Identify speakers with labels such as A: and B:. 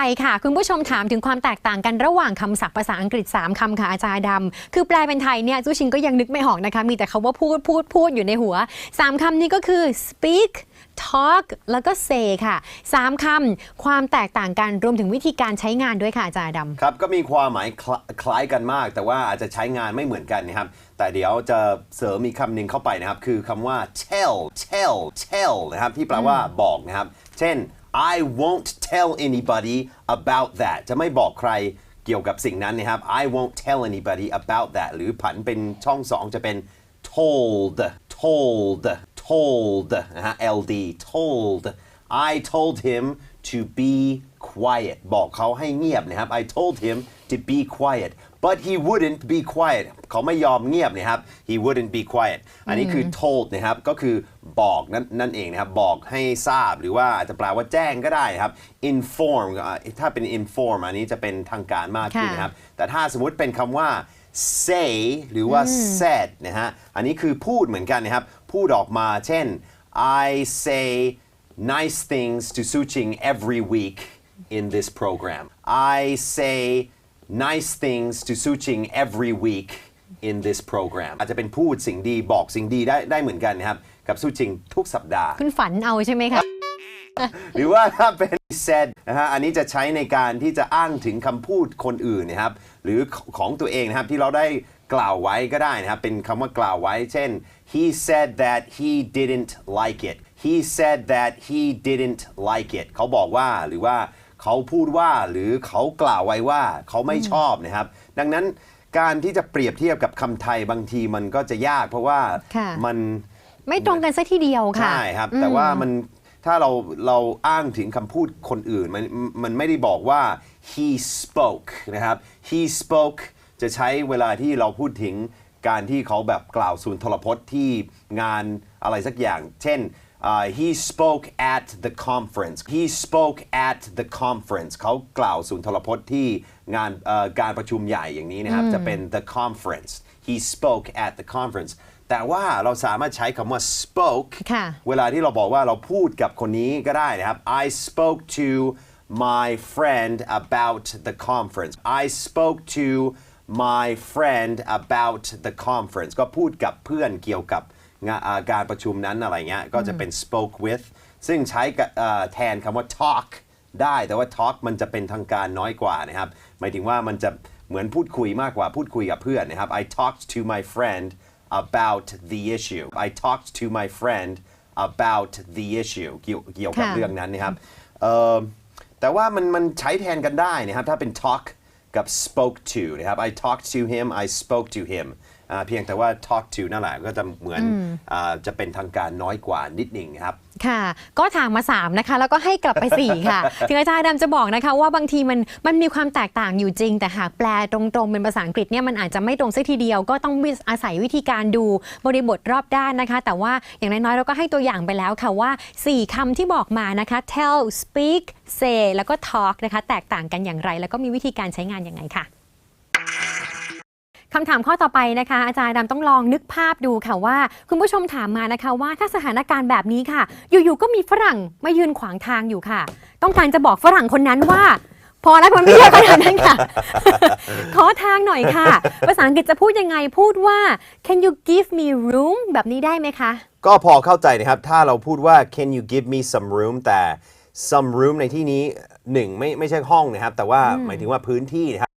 A: ไปค่ะ คุณผู้ชมถามถึงความแตกต่างกันระหว่างคำศัพท์ภาษาอังกฤษ 3คำค่ะอาจารย์ดำคือแปลเป็นไทยเนี่ยจูชิงก็ยังนึกไม่ออกนะคะ มีแต่คาว่าพูดพูดพูดอยู่ในหัว 3คำนี้ก็คือ speak talk แล้วก็ say ค่ะ 3คำความแตกต่างกันรวมถึงวิธีการใช้งานด้วยค่ะอาจารย์ดำ
B: ครับ ก็มีความหมายคล้ายกันมาก แต่ว่าอาจจะใช้งานไม่เหมือนกันนะครับแต่เดี๋ยวจะเสริมอีคำหนึ่งเข้าไปนะครับ คือคำว่า tell tell tell นะครับที่แปลว่าบอกนะครับ เช่น I won't tell anybody about that จะไม่บอกใครเกี่ยวกับสิ่งนั้นนะครับ I won't tell anybody about that หรือผันเป็นช่องสองจะเป็น told told told นะฮะ ld told I told him to be quiet บอกเขาให้เงียบนะครับ I told him to be quiet but he wouldn't be quiet เขาไม่ยอมเงียบนะครับ he wouldn't be quiet อันนี้คือ told นะครับก็คือบอกนั่นนั่นเองนะครับ บอกให้ทราบหรือว่าอาจจะแปลว่าแจ้งก็ได้นะครับ inform อ่าถ้าเป็น inform อันนี้จะเป็นทางการมากขึ้นนะครับ แต่ถ้าสมมุติเป็นคำว่า say หรือว่า said นะฮะอันนี้คือพูดเหมือนกันนะครับ พูดออกมาเช่น I say nice things to Suching every week in this program. I say nice things to Suching every week in this program อาจจะเป็นพูดสิ่งดีบอกสิ่งดีได้ได้เหมือนกันนะครับ กับสู้จริงทุกสัปดาห์
A: คุณฝันเอาใช่ไหมคะ
B: หรือว่าถ้าเป็น said นะฮะอันนี้จะใช้ในการที่จะอ้างถึงคำพูดคนอื่นนะครับ หรือของตัวเองนะครับ ที่เราได้กล่าวไว้ก็ได้นะครับ เป็นคำว่ากล่าวไว้ เช่น he said that he didn't like it he said that he didn't like it เขาบอกว่าหรือว่าเขาพูดว่าหรือเขากล่าวไว้ว่าเขาไม่ชอบนะครับ ดังนั้นการที่จะเปรียบเทียบกับคำไทยบางทีมันก็จะยาก เพราะว่า
A: ค่ะ
B: มัน
A: ไม่ตรงกันสักทีเดียวค่ะ
B: ใช่ครับ แต่ว่ามันถ้าเราเราอ้างถึงคำพูดคนอื่น มันมันไม่ได้บอกว่า he spoke นะครับ he spoke จะใช้เวลาที่เราพูดถึงการที่เขาแบบกล่าวสุนทรพจน์ที่งานอะไรสักอย่าง เช่น อ่า he spoke at the conference he spoke at the conference เขากล่าวสุนทรพจน์ที่งานเอ่อการประชุมใหญ่อย่างนี้นะครับ จะเป็น the conference he spoke at the conference แต่ว่าเราสามารถใช้คำว่า spoke
A: ค่ะ
B: เวลาที่เราบอกว่าเราพูดกับคนนี้ก็ได้นะครับ I spoke to my friend about the conference I spoke to my friend about the conference ก็พูดกับเพื่อนเกี่ยวกับ งานอ่าการประชุมนั้นอะไรเงี้ยก็จะเป็น spoke with ซึ่งใช้กับเอ่อแทนคำว่า talk ได้แต่ว่า talk มันจะเป็นทางการน้อยกว่านะครับ หมายถึงว่ามันจะเหมือนพูดคุยมากกว่าพูดคุยกับเพื่อนนะครับ I talked to my friend about the issue I talked to my friend about the issue เกี่ยวเกี่ยวกับ
A: ค่ะ
B: เรื่องนั้นนะครับเอ่อแต่ว่ามันมันใช้แทนกันได้นะครับ ถ้าเป็น talk กับ spoke to นะครับ I talked to him I spoke to him อ่า เพียงแต่ว่า talk to นั่นแหละก็จะเหมือนอ่าจะเป็นทางการน้อยกว่านิดหนึ่งครับ
A: ค่ะ ก็ถามมา 3 นะคะ แล้วก็ให้กลับไป 4 ค่ะ ถึงอาจารย์ดำจะบอกนะคะ ว่าบางทีมันมันมีความแตกต่างอยู่จริง แต่หากแปลตรงๆ เป็นภาษาอังกฤษเนี่ยมันอาจจะไม่ตรงสักทีเดียว ก็ต้องอาศัยวิธีการดูบริบทรอบด้านนะคะ แต่ว่าอย่างน้อยๆเราก็ให้ตัวอย่างไปแล้วค่ะว่า 4คำที่บอกมานะคะ tell speak say แล้วก็ talk นะคะ แตกต่างกันอย่างไร แล้วก็มีวิธีการใช้งานอย่างไงค่ะ คำถามข้อต่อไปนะคะ อาจารย์ดำต้องลองนึกภาพดูค่ะว่า คุณผู้ชมถามมานะคะว่าถ้าสถานการณ์แบบนี้ค่ะ อยู่ๆก็มีฝรั่งมายืนขวางทางอยู่ค่ะ ต้องการจะบอกฝรั่งคนนั้นว่า พอแล้วคนไม่เยอะขนาดนั้นค่ะ ขอทางหน่อยค่ะ ภาษาอังกฤษจะพูดยังไงพูดว่า can you give me room แบบนี้ได้ไหมคะ
B: ก็พอเข้าใจนะครับ ถ้าเราพูดว่า can you give me some room แต่ some room ในที่นี้หนึ่งไม่ไม่ใช่ห้องนะครับ แต่ว่าหมายถึงว่าพื้นที่นะครับ